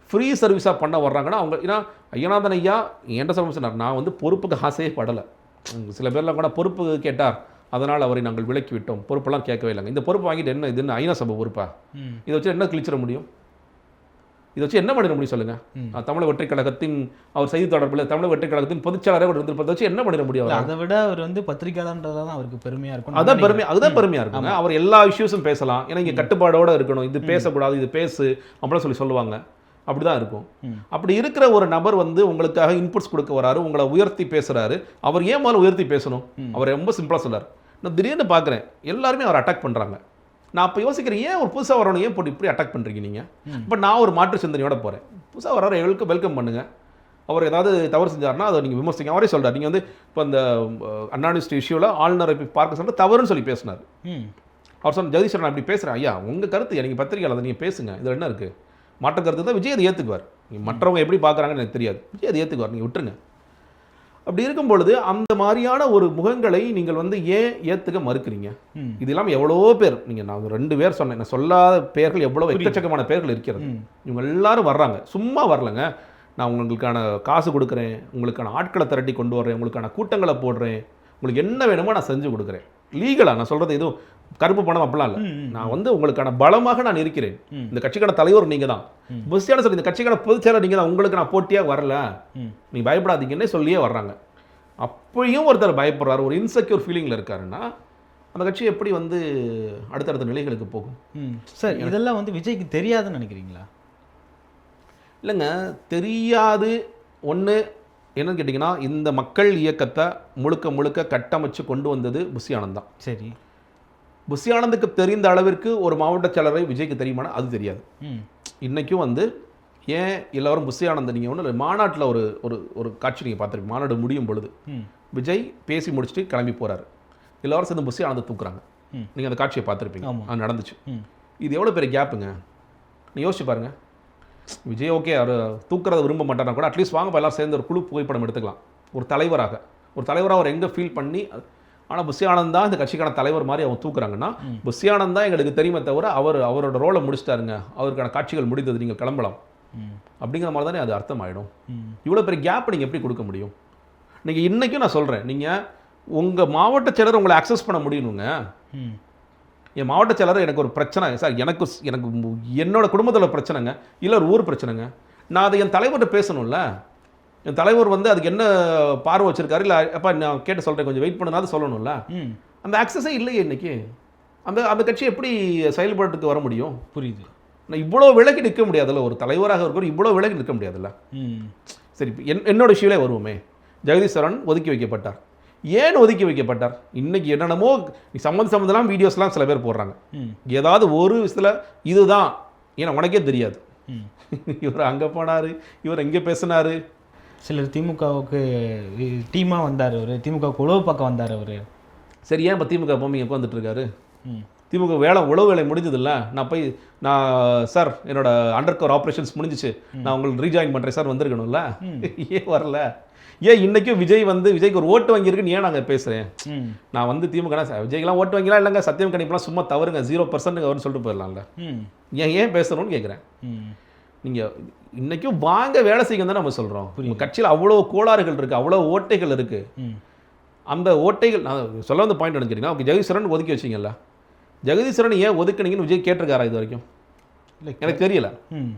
ஃப்ரீ சர்வீஸாக பண்ண வர்றாங்கன்னா அவங்க ஏன்னா ஐயநாதன் ஐயா என்கிட்ட சொல்ல சொன்னார் நான் வந்து பொறுப்புக்கு ஆசையே படலை. சில பேர்லாம் கூட பொறுப்பு கேட்டார். அதனால் அவரை நாங்கள் விலக்கி விட்டோம். பொறுப்பெல்லாம் கேட்கவே இல்லைங்க. இந்த பொறுப்பு வாங்கிட்டு என்ன இதுன்னு ஐநா சபை பொறுப்பா? இதை வச்சு என்ன கிழிச்சிட முடியும்? இதை வச்சு என்ன பண்ணிட முடியும் சொல்லுங்க? அஹ் தமிழக வெற்றி கழகத்தின் அவர் செய்தி தொடர்பில் தமிழக வெற்றி கழகத்தின் பொதுச்செயலாளரே அவர் இருந்திருப்பதை வச்சு என்ன பண்ணிட முடியும்? அதை விட அவர் வந்து பத்திரிகையாளர்ன்றதுல தான் அவருக்கு பெருமையா இருக்கும். அதான் பெருமை அதுதான் பெருமையா இருக்குங்க. அவர் எல்லா இஷ்யூஸும் பேசலாம். ஏன்னா இங்க கட்டுப்பாடோட இருக்கணும். இது பேசக்கூடாது இது பேசு அப்படிலாம் சொல்லி சொல்லுவாங்க. அப்படிதான் இருக்கும். அப்படி இருக்கிற ஒரு நபர் வந்து உங்களுக்காக இன்புட்ஸ் கொடுக்க வராரு உங்களை உயர்த்தி பேசுறாரு. அவர் ஏன் முதல்ல உயர்த்தி பேசணும்? அவர் ரொம்ப சிம்பிளா சொல்றாரு. நான் திடீர்னு பார்க்குறேன் எல்லாருமே அவர் அட்டாக் பண்றாங்க. நான் அப்போ யோசிக்கிறேன் ஏன் ஒரு புதுசா வரணும்? ஏன் போட்டு இப்படி அட்டாக் பண்றீங்க நீங்க? இப்போ நான் ஒரு மாற்று சிந்தனையோட போறேன். புதுசா வர்றாரு எங்களுக்கு வெல்கம் பண்ணுங்க. அவர் ஏதாவது தவறு செஞ்சாருன்னா அதை நீங்கள் விமர்சிங்க. அவரே சொல்றாரு நீங்கள் வந்து இப்போ அந்த அன்னானிஸ்ட் இஷ்யூவில் ஆளுநரை பார்க்க சொல்ல தவறுன்னு சொல்லி பேசினார். அவர் சொன்ன ஜெகதீஸ்வரன் நான் அப்படி பேசுகிறேன் ஐயா உங்கள் கருத்து நீங்கள் பத்திரிகையாளர் அதை நீங்கள் பேசுங்க. இதில் என்ன இருக்குது மாற்ற கருத்து தான் விஜய் அதை ஏற்றுக்குவார் மற்றவங்க எப்படி பார்க்குறாங்கன்னு எனக்கு தெரியாது. விஜய் அதை ஏற்றுக்குவார் நீங்கள் விட்டுருங்க. அப்படி இருக்கும் பொழுது அந்த மாதிரியான ஒரு முகங்களை நீங்கள் வந்து ஏன் ஏற்றுக்க மறுக்கிறீங்க. இது இல்லாமல் எவ்வளோ பேர் நீங்கள் நான் ரெண்டு பேர் சொன்னேன் நான் சொல்லாத பேர்கள் எவ்வளோ எக்கச்சக்கமான பேர்கள் இருக்கிறது. இவங்க எல்லாரும் வர்றாங்க. சும்மா வரலங்க. நான் உங்களுக்கான காசு கொடுக்குறேன் உங்களுக்கான ஆட்களை திரட்டி கொண்டு வர்றேன் உங்களுக்கான கூட்டங்களை போடுறேன் உங்களுக்கு என்ன வேணுமோ நான் செஞ்சு கொடுக்குறேன். லீகலாக நான் சொல்கிறது எதுவும் கருப்பு பணம் அப்படிலாம் இல்லை. நான் வந்து உங்களுக்கான பலமாக நான் இருக்கிறேன். இந்த கட்சிக்கான தலைவர் நீங்கள் தான் புஷியான சொல்லி இந்த கட்சிக்கான பொதுச் செயலர் நீங்கள் தான் உங்களுக்கு நான் போட்டியாக வரல. நீ பயப்படாதீங்கன்னே சொல்லியே வர்றாங்க. அப்பயும் ஒருத்தர் பயப்படுறாரு. ஒரு இன்செக்யூர் ஃபீலிங்கில் இருக்காருன்னா அந்த கட்சி எப்படி வந்து அடுத்தடுத்த நிலைகளுக்கு போகும்? சார் இதெல்லாம் வந்து விஜய்க்கு தெரியாதுன்னு நினைக்கிறீங்களா? இல்லைங்க. தெரியாது. ஒன்று என்னன்னு கேட்டிங்கன்னா இந்த மக்கள் இயக்கத்தை முழுக்க முழுக்க கட்டமைச்சு கொண்டு வந்தது புஷி சரி. புஷி ஆனந்துக்கு தெரிந்த அளவிற்கு ஒரு மாவட்ட செயலரை விஜய்க்கு தெரியுமானா? அது தெரியாது. இன்றைக்கும் வந்து ஏன் எல்லாரும் புஷி ஆனந்த் நீங்கள் ஒன்று மாநாட்டில் ஒரு ஒரு ஒரு காட்சி நீங்கள் பார்த்துருப்பீங்க. மாநாடு முடியும் பொழுது விஜய் பேசி முடிச்சுட்டு கிளம்பி போகிறாரு எல்லாரும் சேர்ந்து புஷி ஆனந்தை தூக்குறாங்க. நீங்கள் அந்த காட்சியை பார்த்துருப்பீங்க. அது நடந்துச்சு. இது எவ்வளோ பெரிய கேப்புங்க? நீ யோசிச்சு பாருங்க. விஜய் ஓகே அவர் தூக்குறத விரும்ப மாட்டாரா கூட அட்லீஸ்ட் வாங்க எல்லாம் சேர்ந்து ஒரு குழு புகைப்படம் எடுத்துக்கலாம். ஒரு தலைவராக. ஒரு தலைவராக அவர் எங்கே ஃபீல் பண்ணி ஆனால் புஷி ஆனந்த் தான் இந்த கட்சிக்கான தலைவர் மாதிரி அவங்க தூக்குறாங்கன்னா புஷி ஆனந்த் தான் எங்களுக்கு தெரியுமே தவிர அவர் அவரோட ரோலை முடிச்சிட்டாருங்க. அவருக்கான காட்சிகள் முடிந்தது நீங்கள் கிளம்பலாம். அப்படிங்கிற மாதிரி தானே அது அர்த்தமாயிடும். ம். இவ்வளோ பெரிய கேப் நீங்கள் எப்படி கொடுக்க முடியும்? நீங்கள் இன்றைக்கும் நான் சொல்கிறேன் நீங்கள் உங்கள் மாவட்ட செயலர் உங்களை அக்சஸ் பண்ண முடியணுங்க. என் மாவட்ட செயலர் எனக்கு ஒரு பிரச்சனை சார் எனக்கு எனக்கு என்னோட குடும்பத்தில் பிரச்சனைங்க இல்லை ஒரு ஊர் பிரச்சனைங்க. நான் அதை என் தலைவர்கிட்ட பேசணும்ல. என் தலைவர் வந்து அதுக்கு என்ன பார்வை வச்சிருக்காரு? இல்லை அப்பா நான் கேட்டு சொல்கிறேன் கொஞ்சம் வெயிட் பண்ணுனாது சொல்லணும்ல. அந்த அக்சஸே இல்லையே இன்னைக்கு. அந்த அந்த கட்சி எப்படி செயல்பாட்டுக்கு வர முடியும்? புரியுது. நான் இவ்வளோ விலகி நிற்க முடியாதுல்ல ஒரு தலைவராக இருக்கிற இவ்வளோ விலகி நிற்க முடியாதுல்ல. சரி என் என்னோட இஷ்யூலே வருவோமே. ஜெகதீஸ்வரன் ஒதுக்கி வைக்கப்பட்டார். ஏன் ஒதுக்கி வைக்கப்பட்டார்? இன்னைக்கு என்னென்னமோ சம்மந்த சம்மந்தலாம் வீடியோஸ்லாம் சில பேர் போடுறாங்க. ஏதாவது ஒரு விஷயத்தில் இதுதான். ஏன்னா உனக்கே தெரியாது. இவர் அங்கே போனார் இவர் எங்கே பேசினார். சிலர் திமுகவுக்கு டீமாக வந்தார் அவர். திமுக உழவு பக்கம் வந்தார் அவர். சரி ஏன் இப்போ திமுக பொம்மை உட்காந்துட்டு இருக்காரு? திமுக வேலை உழவு வேலை முடிஞ்சதில்ல. நான் போய் நான் சார் என்னோட அண்டர் கவர் ஆப்ரேஷன்ஸ் முடிஞ்சிச்சு நான் உங்களுக்கு ரீஜாயின் பண்ணுறேன் சார் வந்திருக்கணும்ல? ஏன் வரல? ஏன் இன்னைக்கும் விஜய் வந்து விஜய்க்கு ஒரு ஓட்டு வாங்கியிருக்குன்னு ஏன் நாங்கள் பேசுகிறேன் நான் வந்து திமுக விஜய்க்கெல்லாம் ஓட்டு வாங்கிலாம் இல்லைங்க சத்தியம் கணிப்பெல்லாம் சும்மா தவறுங்க ஜீரோ பர்சன்ட் அவர்னு சொல்லிட்டு போயிடலாம்ல. ஏன் ஏன் பேசணும்னு கேட்குறேன் நீங்கள் இன்றைக்கும் வாங்க வேலை செய்யுங்க தான் நம்ம சொல்கிறோம் உங்கள் கட்சியில் அவ்வளோ கோளாறுகள் இருக்குது அவ்வளோ ஓட்டைகள் இருக்குது அந்த ஓட்டைகள் நான் சொல்ல வந்த பாயிண்ட் நினைக்கிறீங்கன்னா ஓகே ஜெகதீஸ்வரன் ஒதுக்கி வச்சிங்கல்ல. ஜெகதீஸ்வரன் ஏன் ஒதுக்குனீங்கன்னு விஜய் கேட்டிருக்காரா இது வரைக்கும்? இல்லை எனக்கு தெரியல. ம்.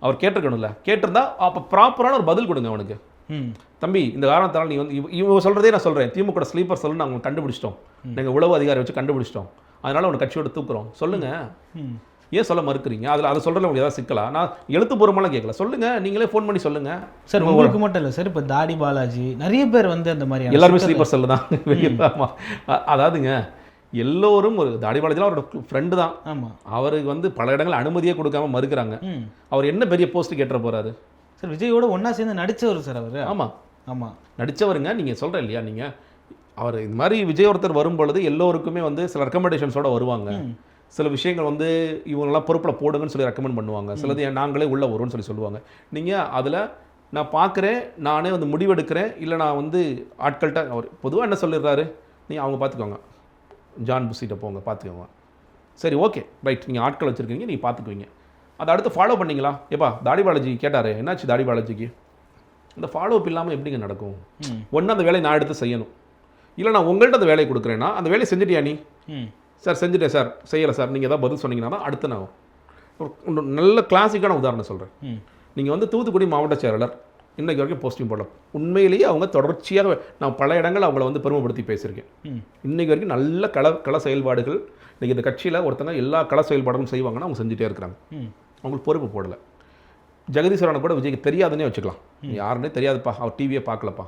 அவர் கேட்டிருக்கணும்ல. கேட்டிருந்தா அப்போ ப்ராப்பரான ஒரு பதில் கொடுங்க அவனுக்கு. ம். தம்பி இந்த காரணத்தால் நீ வந்து இவ- இவங்க சொல்கிறதே நான் சொல்கிறேன் திமுக ஸ்லீப்பர் சொல்லு நாங்கள் கண்டுபிடிச்சிட்டோம். நாங்கள் உளவு அதிகாரி வச்சு கண்டுபிடிச்சிட்டோம். அதனால உன்னை கட்சியோட தூக்குறோம். சொல்லுங்க. ம். ஏன் சொல்ல மறுக்கிறீங்க? அதில் அதை சொல்கிறதுல உங்களுக்கு ஏதாவது சிக்கலா? நான் எழுத்துப்பூர்வமெல்லாம் கேட்கல. சொல்லுங்க நீங்களே ஃபோன் பண்ணி சொல்லுங்க. சார் உங்களுக்கு மட்டும் இல்லை சார் இப்போ தாடி பாலாஜி நிறைய பேர் வந்து அந்த மாதிரியான எல்லாருமே ஸ்லீப்பர் செல்லு தான். அதாவதுங்க எல்லோரும் ஒரு தாடிபாலஜிலாம் அவரோட ஃப்ரெண்டு தான். ஆமா. அவருக்கு வந்து பல இடங்கள் அனுமதியே கொடுக்காம மறுக்கிறாங்க. அவர் என்ன பெரிய போஸ்ட் கேட்டுற போறாரு? சார் விஜயோட ஒண்ணா சேர்ந்து நடிச்சவர் சார் அவரு. ஆமா. ஆமா. நடிச்சவருங்க நீங்க சொல்ற இல்லையா நீங்க? அவர் இந்த மாதிரி விஜய் ஒருத்தர் வரும் பொழுது எல்லோருக்குமே வந்து சில ரெக்கமெண்டேஷன்ஸோட வருவாங்க. சில விஷயங்கள் வந்து இவங்கெல்லாம் பொறுப்பில் போடுங்கன்னு சொல்லி ரெக்கமெண்ட் பண்ணுவாங்க. சிலது நாங்களே உள்ள வரும்னு சொல்லி சொல்லுவாங்க. நீங்கள் அதில் நான் பார்க்குறேன் நானே வந்து முடிவெடுக்கிறேன் இல்லை நான் வந்து ஆட்கள்கிட்ட அவர் பொதுவாக என்ன சொல்லிடுறாரு? நீ அவங்க பார்த்துக்கோங்க ஜான் புசிட்ட போங்க பார்த்துக்கோங்க சரி ஓகே. ரைட். நீங்கள் ஆட்கள் வச்சுருக்கீங்க நீங்கள் பார்த்துக்குவீங்க அதை அடுத்து ஃபாலோ பண்ணீங்களா? ஏப்பா தாடி பாலாஜி கேட்டாரு என்னாச்சு தாடி பாலாஜிக்கு? இந்த ஃபாலோ அப் இல்லாமல் எப்படிங்க நடக்கும்? ஒன்று அந்த வேலையை நான் எடுத்து செய்யணும். இல்லை நான் உங்கள்கிட்ட அந்த வேலையை கொடுக்குறேன்னா அந்த வேலையை செஞ்சுட்டியா நீ? ம். சார் செஞ்சுட்டேன் சார். செய்யலை சார். நீங்கள் ஏதாவது பதில் சொன்னீங்கன்னா தான் அடுத்து நான் ஒரு நல்ல கிளாசிக்கான உதாரணம் சொல்கிறேன் நீங்கள் வந்து தூத்துக்குடி மாவட்ட செயலாளர் இன்னைக்கு வரைக்கும் போஸ்டிங் போடல. உண்மையிலேயே அவங்க தொடர்ச்சியாக நான் பல இடங்கள் அவங்கள வந்து பெருமைப்படுத்தி பேசியிருக்கேன். ம். இன்னைக்கு வரைக்கும் நல்ல கள கள செயல்பாடுகள் இன்னைக்கு இந்த கட்சியில் ஒருத்தங்க எல்லா கள செயல்பாடும் செய்வாங்கன்னா அவங்க செஞ்சுட்டே இருக்கிறாங்க. அவங்களுக்கு பொறுப்பு போடலை. ஜெகதீஸ்வரனை கூட விஜய்க்கு தெரியாதுன்னே வச்சுக்கலாம். யாருன்னே தெரியாதுப்பா. அவர் டிவியை பார்க்கலப்பா.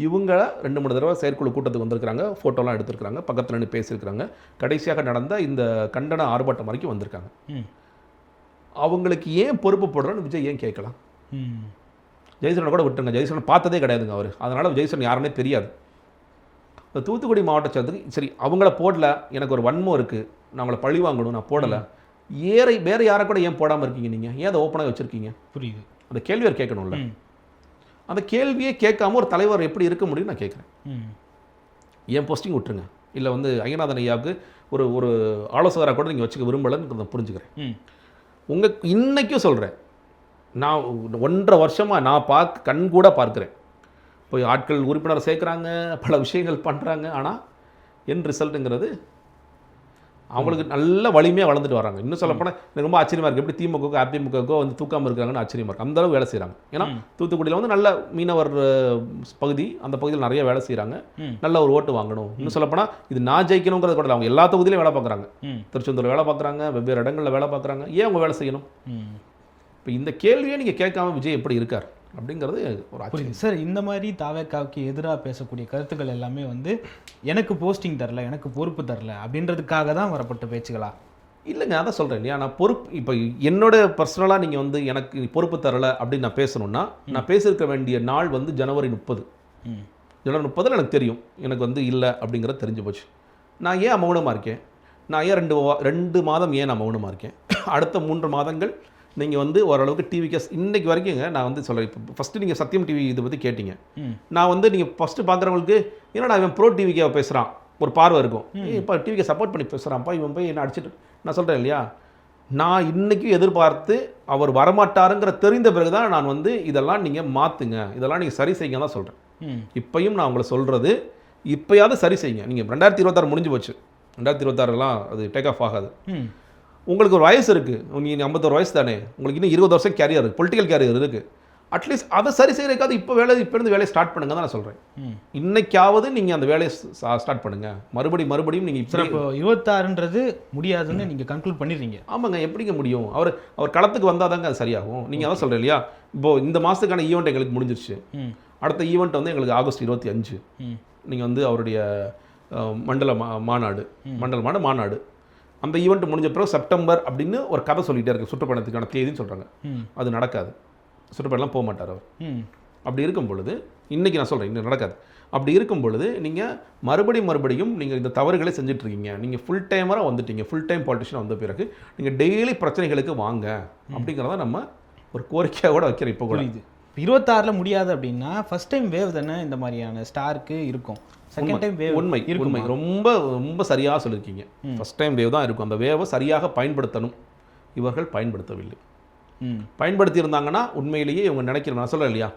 இவங்க ரெண்டு மூணு தடவை செயற்குழு கூட்டத்துக்கு வந்திருக்காங்க ஃபோட்டோலாம் எடுத்திருக்காங்க பக்கத்தில் நின்று பேசியிருக்காங்க கடைசியாக நடந்த இந்த கண்டன ஆர்ப்பாட்டம் வரைக்கும் வந்திருக்காங்க. அவங்களுக்கு ஏன் பொறுப்பு போடுறோன்னு விஜய் ஏன் கேட்கலாம்? ம். ஜெயசரனை கூட விட்டுருங்க. ஜெயசரன் பார்த்ததே கிடையாதுங்க அவர். அதனால் ஜெயசரன் யாருன்னே தெரியாது. இந்த தூத்துக்குடி மாவட்ட சேர்த்துக்கு சரி அவங்கள போடல. எனக்கு ஒரு வன்மம் இருக்குது நான் அவங்கள பழி வாங்கணும். நான் போடலை. ஏற வேறு யாரை கூட ஏன் போடாமல் இருக்கீங்க நீங்கள் ஏன் அதை ஓப்பனாக வச்சுருக்கீங்க? புரியுது. அந்த கேள்வி அவர் கேட்கணும்ல. அந்த கேள்வியே கேட்காம ஒரு தலைவர் எப்படி இருக்க முடியும்னு நான் கேட்குறேன். ம். ஏன் போஸ்டிங் விட்டுருங்க. இல்லை வந்து ஐயநாதன் ஐயாவுக்கு ஒரு ஒரு ஆலோசகராக கூட நீங்கள் வச்சுக்க விரும்பலைன்னு நான் புரிஞ்சுக்கிறேன். உங்கள் இன்னைக்கும் சொல்கிறேன் நான் ஒன்றரை வருஷமாக நான் பார்க்க கண் கூட பார்க்குறேன். போய் ஆட்கள் உறுப்பினர் சேர்க்குறாங்க பல விஷயங்கள் பண்ணுறாங்க ஆனால் என் ரிசல்ட்டுங்கிறது அவங்களுக்கு நல்ல வலிமையாக வளர்ந்துட்டு வராங்க. இன்னும் சொல்லப்போனால் எனக்கு ரொம்ப ஆச்சரியமாக இருக்குது எப்படி திமுகக்கோ அதிமுகக்கோ வந்து தூக்காமல் இருக்காங்கன்னு ஆச்சரியமாக இருக்குது அந்த அளவு வேலை செய்கிறாங்க ஏன்னா தூத்துக்குடியில் வந்து நல்ல மீனவர் பகுதி அந்த பகுதியில் நிறைய வேலை செய்கிறாங்க. நல்ல ஒரு ஓட்டு வாங்கணும். இன்னும் சொல்லப்போனால் இது நான் ஜெயிக்கணுங்கிறது கூட. அவங்க எல்லா தொகுதியிலையும் வேலை பார்க்குறாங்க. திருச்செந்தூர் வேலை பார்க்குறாங்க வெவ்வேறு இடங்களில் வேலை பார்க்குறாங்க. ஏன் அவங்க வேலை செய்யணும்? இப்போ இந்த கேள்வியை நீங்கள் கேட்காம விஜய் எப்படி இருக்கார்? அப்படிங்கிறது ஒரு புரியுது. சார் இந்த மாதிரி தாவேக்காவுக்கு எதிராக பேசக்கூடிய கருத்துக்கள் எல்லாமே வந்து எனக்கு போஸ்டிங் தரல எனக்கு பொறுப்பு தரல அப்படின்றதுக்காக தான் வரப்பட்ட பேச்சுகளா? இல்லைங்க அதான் சொல்கிறேன் இல்லையா? நான் பொறுப்பு இப்போ என்னோட பர்சனலாக நீங்கள் வந்து எனக்கு பொறுப்பு தரலை அப்படின்னு நான் பேசணும்னா நான் பேசியிருக்க வேண்டிய நாள் வந்து ஜனவரி முப்பது. ம். ஜனவரி முப்பதில் எனக்கு தெரியும். எனக்கு வந்து இல்லை அப்படிங்கிறது தெரிஞ்சு போச்சு. நான் ஏன் மௌனமாக இருக்கேன்? நான் ஏன் ரெண்டு ரெண்டு மாதம் ஏன் நான் மௌனமாக இருக்கேன்? அடுத்த மூன்று மாதங்கள் நீங்கள் வந்து ஓரளவுக்கு டிவிக்கு இன்னைக்கு வரைக்குங்க நான் வந்து சொல்கிறேன் இப்போ ஃபஸ்ட்டு நீங்கள் சத்தியம் டிவி இதை பற்றி கேட்டீங்க. நான் வந்து நீங்கள் ஃபஸ்ட்டு பார்க்குறவங்களுக்கு என்னடா இவன் ப்ரோ டிவிக்கே பேசுகிறான் ஒரு பார்வை இருக்கும். இப்போ டிவிக்கு சப்போர்ட் பண்ணி பேசுகிறான்ப்பா இவன் போய் என்ன அடிச்சிட்டு நான் சொல்கிறேன் இல்லையா? நான் இன்னைக்கும் எதிர்பார்த்து அவர் வரமாட்டாருங்கிற தெரிந்த பிறகு தான் நான் வந்து இதெல்லாம் நீங்கள் மாற்றுங்க இதெல்லாம் நீங்கள் சரி செய்யுங்க தான் சொல்கிறேன் இப்பயும் நான் உங்களை சொல்கிறது இப்போயாவது சரி செய்யுங்க. நீங்கள் ரெண்டாயிரத்தி இருபத்தாறு முடிஞ்சு போச்சு. ரெண்டாயிரத்தி இருபத்தாறுலாம் அது டேக் ஆஃப் ஆகாது. உங்களுக்கு ஒரு வயசு இருக்குது நீங்கள் ஐம்பத்தொரு வயசு தானே. உங்களுக்கு இன்னும் இருபது வருஷம் கேரியர் இருக்குது பொலிட்டிக்கல் கேரியர் இருக்குது அட்லீஸ்ட் அதை சரி செய்யறதுக்காவது இப்போ வேலை இப்போ இருந்து வேலையை ஸ்டார்ட் பண்ணுங்க தான் நான் சொல்கிறேன் இன்னைக்காவது நீங்கள் அந்த வேலையை ஸ்டார்ட் பண்ணுங்க. மறுபடி மறுபடியும் நீங்கள் இப்போ இப்போ இருபத்தாறுன்றது முடியாதுன்னு நீங்க கன்க்ளூட் பண்ணிடுறீங்க. ஆமாங்க எப்படிங்க முடியும்? அவர் அவர் களத்துக்கு வந்தால் தாங்க அது சரியாகும். நீங்கள் அதான் சொல்கிறேன் இல்லையா? இப்போ இந்த மாதத்துக்கான ஈவெண்ட் எங்களுக்கு முடிஞ்சிருச்சு. அடுத்த ஈவெண்ட் வந்து எங்களுக்கு ஆகஸ்ட் இருபத்தி அஞ்சு. நீங்கள் வந்து அவருடைய மண்டல மாநாடு. மண்டல மாநாடு மாநாடு. அந்த ஈவெண்ட் முடிஞ்ச பிறகு செப்டம்பர் அப்படின்னு ஒரு கதை சொல்லிகிட்டே இருக்கு. சுற்றுப்பயணத்துக்கான தேதின்னு சொல்கிறாங்க அது நடக்காது. சுற்றுப்பயணம்லாம் போக மாட்டார் அவர். அப்படி இருக்கும் பொழுது இன்றைக்கி நான் சொல்கிறேன் இன்னும் நடக்காது. அப்படி இருக்கும் பொழுது நீங்கள் மறுபடியும் மறுபடியும் நீங்கள் இந்த தவறுகளை செஞ்சுட்டு இருக்கீங்க நீங்கள் ஃபுல் டைமராக வந்துட்டீங்க. ஃபுல் டைம் பாலிட்டிஷன் வந்த பிறகு நீங்கள் டெய்லி பிரச்சனைகளுக்கு வாங்க. அப்படிங்கிறத நம்ம ஒரு கோரிக்கையாக கூட வைக்கிறோம் இப்போ கூட. இருபத்தாறில் முடியாது அப்படின்னா ஃபர்ஸ்ட் டைம் வேவ் தானே இந்த மாதிரியான ஸ்டாருக்கு இருக்கும். செகண்ட் டைம் வேவ் உண்மை. உண்மை. ரொம்ப ரொம்ப சரியாக சொல்லியிருக்கீங்க. ஃபர்ஸ்ட் டைம் வேவ் தான் இருக்கும். அந்த வேவை சரியாக பயன்படுத்தணும். இவர்கள் பயன்படுத்தவில்லை. ம். பயன்படுத்தி இருந்தாங்கன்னா உண்மையிலேயே இவங்க நினைக்கிற நான் சொல்கிறேன் இல்லையா?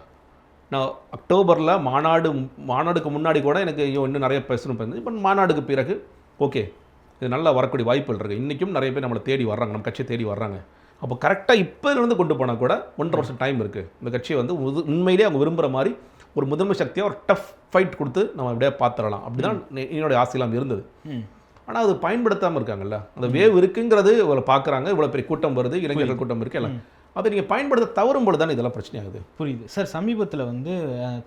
நான் அக்டோபரில் மாநாடு மாநாடுக்கு முன்னாடி கூட எனக்கு இன்னும் நிறைய பேசணும் இப்போ மாநாடுக்கு பிறகு ஓகே. இது நல்லா வரக்கூடிய வாய்ப்புகள் இருக்குது இன்றைக்கும் நிறைய பேர் நம்மளை தேடி வர்றாங்க. நம்ம கட்சியை தேடி வர்றாங்க. அப்போ கரெக்டாக இப்போலேருந்து கொண்டு போனால் கூட ஒன்றரை வருஷம் டைம் இருக்குது இந்த கட்சியை வந்து உண்மையிலேயே அவங்க விரும்புகிற மாதிரி ஒரு முதன்மை சக்தியாக ஒரு டஃப் ஃபைட் கொடுத்து நம்ம அப்படியே பார்த்துடலாம். அப்படி தான் என்னுடைய ஆசையெல்லாம் இருந்தது. ஆனால் அது பயன்படுத்தாமல் இருக்காங்கல்ல. அந்த வேவ் இருக்குங்கிறது இவ்வளோ பார்க்குறாங்க. இவ்வளோ பெரிய கூட்டம் வருது இளைஞர்கள் கூட்டம் இருக்கு எல்லாம். அதை நீங்கள் பயன்படுத்த தவறும் பொழுது தானே இதெல்லாம் பிரச்சனையாகுது? புரியுது. சார் சமீபத்தில் வந்து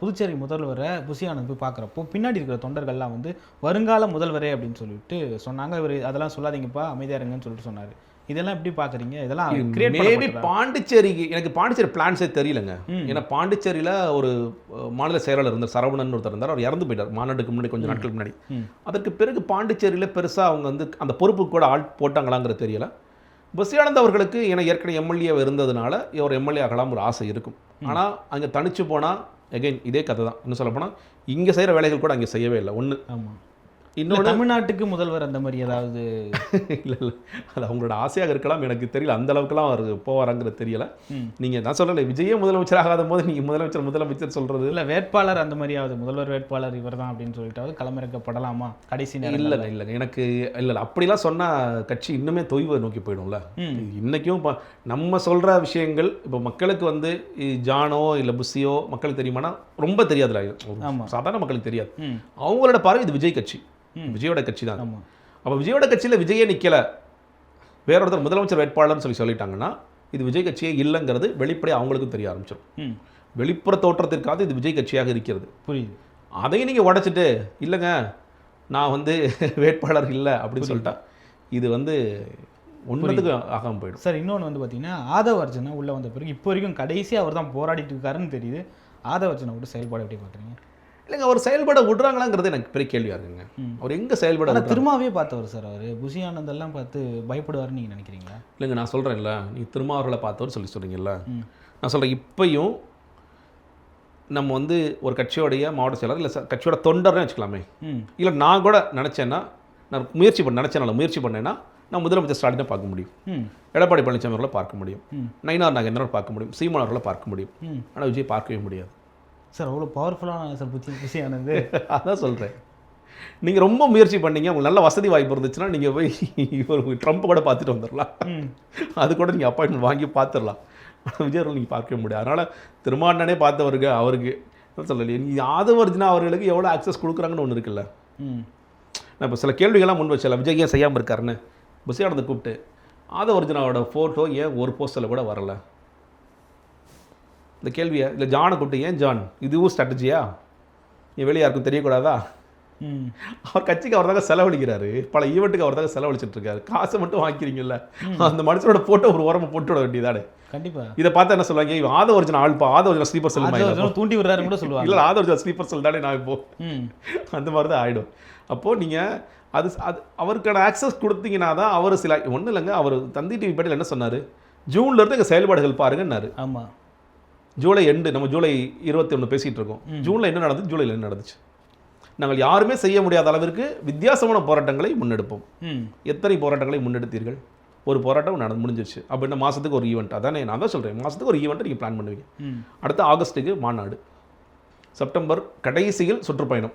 புதுச்சேரி முதல்வரை புசி ஆனந்த் போய் பார்க்குறப்போ பின்னாடி இருக்கிற தொண்டர்கள்லாம் வந்து வருங்கால முதல்வரே அப்படின்னு சொல்லிட்டு சொன்னாங்க. இவர் அதெல்லாம் சொல்லாதீங்கப்பா அமைதியா இருங்கன்னு சொல்லிட்டு சொன்னார். இதெல்லாம் எப்படி பார்க்குறீங்க இதெல்லாம் மேபி பாண்டிச்சேரிக்கு எனக்கு பாண்டிச்சேரி பிளான்ஸே தெரியலங்க. ஏன்னா பாண்டிச்சேரியில் ஒரு மாநில செயலாளர் இருந்தார் சரவணன் ஒருத்தர் இருந்தார். அவர் இறந்து போயிட்டார் மாநாட்டுக்கு முன்னாடி கொஞ்சம் நாட்களுக்கு முன்னாடி. அதற்கு பிறகு பாண்டிச்சேரியில் பெருசாக அவங்க வந்து அந்த பொறுப்பு கூட ஆள் போட்டாங்களாங்கிறது தெரியல. பஸ்யானந்த் அவர்களுக்கு ஏன்னா ஏற்கனவே எம்எல்ஏ இருந்ததுனால இவர் எம்எல்ஏ ஆகலாம் ஒரு ஆசை இருக்கும். ஆனால் அங்கே தனிச்சு போனால் எகைன் இதே கதை தான் இன்னும் சொல்ல போனால் இங்கே செய்கிற வேலைகள் கூட அங்கே செய்யவே இல்லை. ஒன்று ஆமாம் இன்னொன்று தமிழ்நாட்டுக்கு முதல்வர் அந்த மாதிரி ஏதாவது இல்லை இல்லை. அது அவங்களோட ஆசையாக இருக்கலாம். எனக்கு தெரியல. அந்த அளவுக்குலாம் அவர் போவாராங்கிறது தெரியல. நீங்கள் நான் சொல்லலை. விஜயே முதலமைச்சர் ஆகாத போது நீங்கள் முதலமைச்சர் முதலமைச்சர் சொல்கிறது இல்லை வேட்பாளர் அந்த மாதிரியாவது முதல்வர் வேட்பாளர் இவர் தான் அப்படின்னு சொல்லிட்டாவது களமிறக்கப்படலாமா? கடைசி நேரம் இல்லைங்க இல்லைங்க எனக்கு இல்லை இல்லை. அப்படிலாம் சொன்னால் கட்சி இன்னுமே தொய்வை நோக்கி போயிடும்ல. ம். இன்றைக்கும் இப்போ நம்ம சொல்கிற விஷயங்கள் இப்போ மக்களுக்கு வந்து ஜானோ இல்லை புஷியோ மக்களுக்கு தெரியுமானா ரொம்ப தெரியாதுல. சாதாரண மக்களுக்கு தெரியாது. அவங்களோட பார்வை இது விஜய் கட்சி. விஜயோட கட்சி தான் அப்போ விஜயோட கட்சியில் விஜயே நிற்கல வேற ஒருத்தர் முதலமைச்சர் வேட்பாளர்னு சொல்லி சொல்லிட்டாங்கன்னா இது விஜய் கட்சியே இல்லைங்கிறது வெளிப்படையாக அவங்களுக்கும் தெரிய ஆரம்பிச்சிடும் ம். வெளிப்புற தோற்றத்திற்காக இது விஜய் கட்சியாக இருக்கிறது. புரியுது. அதையும் நீங்கள் உடைச்சிட்டு இல்லைங்க நான் வந்து வேட்பாளர் இல்லை அப்படின்னு சொல்லிட்டா இது வந்து ஒன்றதுக்கு ஆகாமல் போயிடும். சார் இன்னொன்று வந்து பார்த்தீங்கன்னா ஆதவ அர்ஜுனா உள்ளே வந்த பிறகு இப்போ வரைக்கும் கடைசியாக அவர் தான் போராடிட்டு இருக்காருன்னு தெரியுது. ஆதவ அர்ஜுனோட செயல்பாடு எப்படி பார்க்குறீங்க இல்லைங்க அவர் செயல்பட விடுறாங்களாங்கிறது எனக்கு பெரிய கேள்வியாக இருக்குங்க. அவர் எங்கே செயல்பட? திருமாவே பார்த்தவர் சார் அவர். எல்லாம் பார்த்து பயப்படுவாருன்னு நீங்கள் நினைக்கிறீங்களா? இல்லைங்க நான் சொல்கிறேன்ல நீ திருமாவர்களை பார்த்தவர் சொல்லி சொல்கிறீங்கல்ல ம். நான் சொல்கிறேன் இப்பையும் நம்ம வந்து ஒரு கட்சியோடைய மாவட்ட செயலர் இல்லை கட்சியோட தொண்டர்னே வச்சுக்கலாமே. இல்லை நான் கூட நினச்சேன்னா நான் முயற்சி பண்ண நினச்சேனால முயற்சி பண்ணேன்னா நான் முதலமைச்சர் ஸ்டாலினை பார்க்க முடியும். எடப்பாடி பழனிசாமி அவர்களை பார்க்க முடியும். நயினார் நாகேந்திரன் பார்க்க முடியும். சீமான் அவர்களை பார்க்க முடியும். ஆனால் விஜய் பார்க்கவே முடியாது. சார் அவ்வளோ பவர்ஃபுல்லான சார் புசி ஆனந்த் அதான் சொல்கிறேன் நீங்கள் ரொம்ப முயற்சி பண்ணீங்க. உங்களுக்கு நல்ல வசதி வாய்ப்பு இருந்துச்சுன்னா நீங்கள் போய் ஒரு ட்ரம்ப் கூட பார்த்துட்டு வந்துடலாம் அது கூட நீங்கள் அப்பாயின்மெண்ட் வாங்கி பார்த்துடலாம் விஜய் அவர்கள் நீங்கள் பார்க்கவே முடியாது. அதனால் திருமாண்டனே பார்த்தவருக்கு அவருக்கு சொல்லலையே நீ ஆதவர்ஜினா அவர்களுக்கு எவ்வளோ ஆக்சஸ் கொடுக்குறாங்கன்னு ஒன்று இருக்குல்ல? நான் இப்போ சில கேள்விகள்லாம் முன் வச்சல விஜய் ஏன் செய்யாமல் இருக்காருன்னு? புசியானதை கூப்பிட்டு ஆதவர்ஜுனாவோட ஃபோட்டோ ஏன் ஒரு போஸ்டரில் கூட வரல? இந்த கேள்வியை இல்லை ஜானை கூப்பிட்டு ஏன் ஜான்? இதுவும் ஸ்ட்ராட்டஜியா நீ வெளியே யாருக்கும் தெரியக்கூடாதா? அவர் கட்சிக்கு அவர் தாங்க செலவழிக்கிறாரு. பல ஈவெண்ட்டுக்கு அவர் தாங்க செலவழிச்சிட்டு இருக்காரு காசை மட்டும் வாங்கிக்கிறீங்கல்ல. அந்த மனுஷனோட போட்டோ ஒரு உரமை போட்டு விட வேண்டியதானே? கண்டிப்பாக இதை பார்த்தா என்ன சொல்லுவாங்க? இவன் ஆதவர்ஜுனா ஆள்பா ஆதவர்ஜுனா ஸ்லீப்பர் செல் தூண்டி விடுறாருன்னு கூட சொல்லுவாங்க. இல்லை ஆதவர்ஜுனா ஸ்லீப்பர் செல் தானே நான் இப்போ. அந்த மாதிரி தான் ஆகிடும் அப்போது நீங்கள் அது அது அவருக்கான ஆக்சஸ் கொடுத்தீங்கன்னா தான் அவர் சில ஒன்றும் இல்லைங்க. அவர் தந்தி டிவி பேட்டில் என்ன சொன்னார்? ஜூன்ல இருந்து எங்கள் செயல்பாடுகள் பாருங்கன்னாரு. ஆமாம் ஜூலை எண்டு நம்ம ஜூலை இருபத்தி ஒன்று பேசிகிட்டு இருக்கோம் ஜூனில் என்ன நடந்துச்சு? ஜூலையில் என்ன நடந்துச்சு? நாங்கள் யாருமே செய்ய முடியாத அளவிற்கு வித்தியாசமான போராட்டங்களை முன்னெடுப்போம். எத்தனை போராட்டங்களை முன்னெடுத்தீர்கள்? ஒரு போராட்டம் நடந்து முடிஞ்சிருச்சு. அப்படின்னா மாதத்துக்கு ஒரு ஈவெண்ட் அதானே நான் தான் சொல்கிறேன் மாதத்துக்கு ஒரு ஈவெண்ட்டை நீங்கள் பிளான் பண்ணுவீங்க. அடுத்து ஆகஸ்ட்டுக்கு மாநாடு. செப்டம்பர் கடைசியில் சுற்றுப்பயணம்.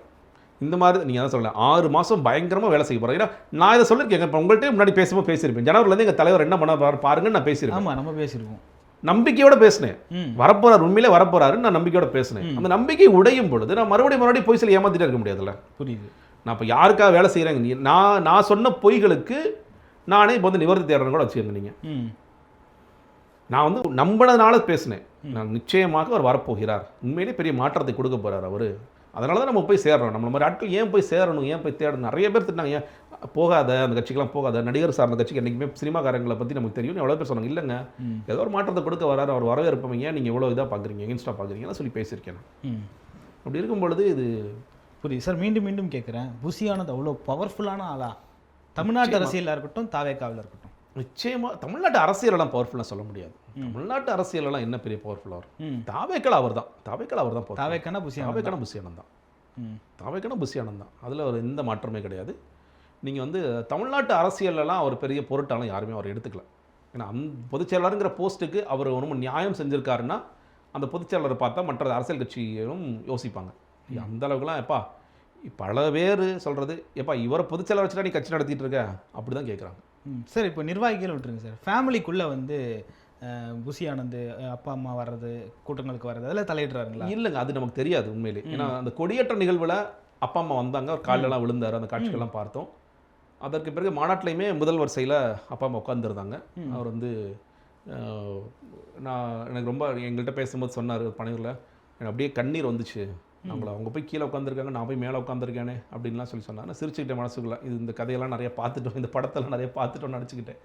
இந்த மாதிரி நீங்கள் தான் சொல்லலாம் ஆறு மாதம் பயங்கரமாக வேலை செய்ய போகிறோம் ஏன்னா நான் இதை சொல்லியிருக்கேன். இப்போ உங்கள்கிட்ட முன்னாடி பேசும்போது பேசியிருப்பேன். ஜனவரிலேருந்து எங்கள் தலைவர் என்ன பண்ண பாரு- பாருங்கன்னு நான் பேசியிருக்கேன் ஆமாம் நம்ம பேசியிருக்கோம். நம்பிக்கையோட பேசினேன். வரப்போறாரு உண்மையிலே வரப்போறாருன்னு நான் நம்பிக்கையோட பேசினேன். அந்த நம்பிக்கை உடையும் பொழுது நான் மறுபடியும் மறுபடியும் பொய் சொல்லி ஏமாத்திட்டே இருக்க முடியாதுல்ல. புரியுது. நான் இப்போ யாருக்காக வேலை செய்கிறேங்க நான் நான் சொன்ன பொய்களுக்கு நானே இப்போ வந்து நிவர்த்தி தேடுறேன்னு கூட ம். நான் வந்து நம்பினதுனால பேசினேன். நான் நிச்சயமாக அவர் வரப்போகிறார். உண்மையிலே பெரிய மாற்றத்தை கொடுக்க போறார் அவர். அதனால தான் நம்ம போய் சேர்றோம் நம்மள மாதிரி ஆட்கள் ஏன் போய் சேரணும்? ஏன் போய் தேடணும்? நிறைய பேர் திட்டினாங்க. ஏன் போகாத அந்த கட்சிக்கெல்லாம் போகாத நடிகர் சார்ந்த கட்சிக்கு என்றைக்குமே சினிமாக்காரங்களை பற்றி நமக்கு தெரியும். எவ்வளோ பேர் சொன்னாங்க இல்லைங்க. ஏதோ ஒரு மாற்றத்தை கொடுக்க வராரு அவர் வரவேற்பவங்க நீங்கள் எவ்வளோ இதாக பார்க்குறீங்க இன்ஸ்டா பார்க்குறீங்கன்னு சொல்லி பேசியிருக்கேன் அப்படி இருக்கும் பொழுது இது புரியுது. சார் மீண்டும் மீண்டும் கேட்குறேன். புசியானது அவ்வளோ பவர்ஃபுல்லான ஆளா? தமிழ்நாட்டு அரசியலாக இருக்கட்டும் தாவேக்காவில் இருக்கட்டும். நிச்சயமாக தமிழ்நாட்டு அரசியலெல்லாம் பவர்ஃபுல்லாக சொல்ல முடியாது. தமிழ்நாட்டு அரசியலெல்லாம் என்ன பெரிய பவர்ஃபுல்லாக இருக்கும் ம். தாவேக்கல் அவர் தான். தாவேக்கல் அவர் தான். தாவேக்கானா புசியானது தாவேக்கான புஷியானந்த். தான் ம். தாவேக்கான புஷியானந்த். தான் அதில் ஒரு எந்த மாற்றமே கிடையாது. நீங்கள் வந்து தமிழ்நாட்டு அரசியலெல்லாம் அவர் பெரிய பொருட்டாலும் யாருமே அவர் எடுத்துக்கல. ஏன்னா அந் பொதுச்செயலாளருங்கிற போஸ்ட்டுக்கு அவர் ரொம்ப நியாயம் செஞ்சிருக்காருன்னா அந்த பொதுச்செயலாளரை பார்த்தா மற்ற அரசியல் கட்சிகளும் யோசிப்பாங்க. அந்த அளவுக்குலாம் எப்பா பல பேர் சொல்கிறது எப்பா இவரை பொதுச்செயலாளர் வச்சுட்டா நீ கட்சி நடத்திட்டு இருக்க? அப்படி தான் கேட்குறாங்க சார் இப்போ நிர்வாகிகள் விட்டுருங்க சார். ஃபேமிலிக்குள்ளே வந்து புசி ஆனந்த் அப்பா அம்மா வர்றது கூட்டங்களுக்கு வர்றது அதெல்லாம் தலையிடுறாருங்களா? இல்லைங்க அது நமக்கு தெரியாது உண்மையிலே. ஏன்னா அந்த கொடியேற்ற நிகழ்வில் அப்பா அம்மா வந்தாங்க காலெல்லாம் விழுந்தார் அந்த காட்சிகள்லாம் பார்த்தோம். அதற்கு பிறகு மாநாட்டிலையுமே முதல் வரிசையில் அப்பா அம்மா உட்காந்துருந்தாங்க அவர் வந்து நான் எனக்கு ரொம்ப எங்கள்கிட்ட பேசும்போது சொன்னார் பனையூரில் எனக்கு அப்படியே கண்ணீர் வந்துச்சு. அவங்கள அவங்க போய் கீழே உட்காந்துருக்காங்க நான் போய் மேலே உட்காந்துருக்கேனே அப்படின்லாம் சொல்லி சொன்னார் நான் சிரிச்சுக்கிட்டேன் மனசுக்குள்ள இது இந்த கதையெல்லாம் நிறைய பார்த்துட்டோம் இந்த படத்தெல்லாம் நிறைய பார்த்துட்டோம்னு நினச்சிக்கிட்டேன்.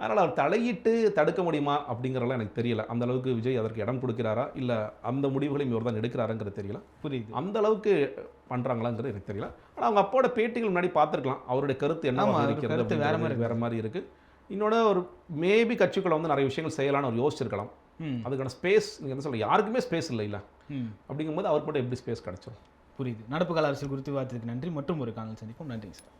அதனால் அவர் தலையிட்டு தடுக்க முடியுமா அப்படிங்கிறதெல்லாம் எனக்கு தெரியல. அந்த அளவுக்கு விஜய் அதற்கு இடம் கொடுக்கிறாரா? இல்லை அந்த முடிவுகளையும் இவர் தான் எடுக்கிறாருங்கிறது தெரியல. புரியுது. அந்த அளவுக்கு பண்றாங்களாங்கிறது எனக்கு தெரியல. ஆனால் அவங்க அப்பாவோட பேட்டிகள் முன்னாடி பார்த்துருக்கலாம். அவருடைய கருத்து என்ன இருக்கிறது கருத்து வேற அப்படிங்கிறது வேற மாதிரி இருக்கு. இன்னொன்று ஒரு மேபி கட்சிக்குள்ள வந்து நிறைய விஷயங்கள் செய்யலாம்னு அவர் யோசிச்சிருக்கலாம். அதுக்கான ஸ்பேஸ் நீங்கள் என்ன சொல்ல யாருக்குமே ஸ்பேஸ் இல்லை இல்லை. ம். அப்படிங்கும்போது அவருக்கு மட்டும் எப்படி ஸ்பேஸ் கிடைச்சோம் புரியுது. நடப்பு கால அரசியல் குறித்து விவாதத்துக்கு நன்றி. மற்றும் ஒரு காணல் சந்திப்போம். நன்றிங்க சார்.